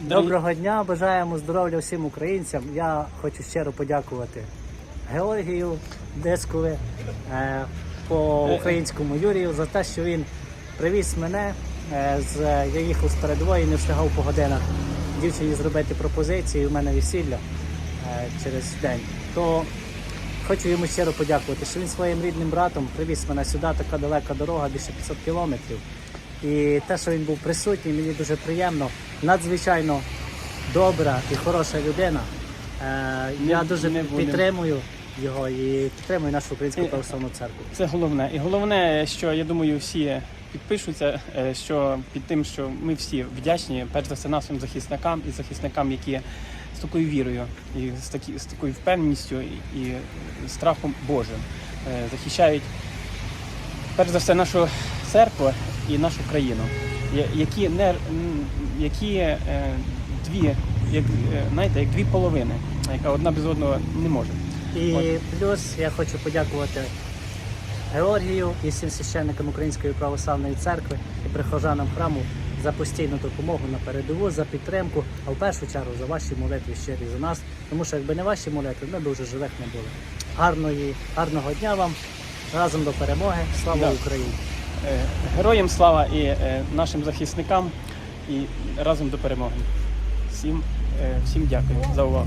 Доброго дня, бажаємо здоров'я всім українцям. Я хочу щиро подякувати Георгію Дескове е, по українському Юрію за те, що він привіз мене е, з я їхав з передової, не встигав по годинах дівчині зробити пропозицію. У мене весілля е, через день. То хочу йому щиро подякувати, що він своїм рідним братом привіз мене сюди. Така далека дорога, більше 500 кілометрів. І те, що він був присутній, мені дуже приємно. Надзвичайно добра і хороша людина. Е, я дуже підтримую його і підтримую нашу українську І- православну церкву. Це головне. І головне, що я думаю, всі підпишуться, е, що під тим, що ми всі вдячні, перш за все, нашим захисникам і захисникам, які з такою вірою і з, такі, з такою впевненістю і, страхом Божим е, захищають перш за все нашу церкву і нашу країну, які не які е, дві, як е, знаєте, як дві половини, яка одна без одного не може. І От. плюс я хочу подякувати Георгію і всім священникам Української православної церкви і прихожанам храму за постійну допомогу на передову, за підтримку, а в першу чергу за ваші молитви щирі за нас. Тому що якби не ваші молитви, ми б вже живих не були. Гарної, гарного дня вам, разом до перемоги. Слава Да. Україні! Е, Героям слава і е, нашим захисникам і разом до перемоги. Всім, е, всім дякую за увагу.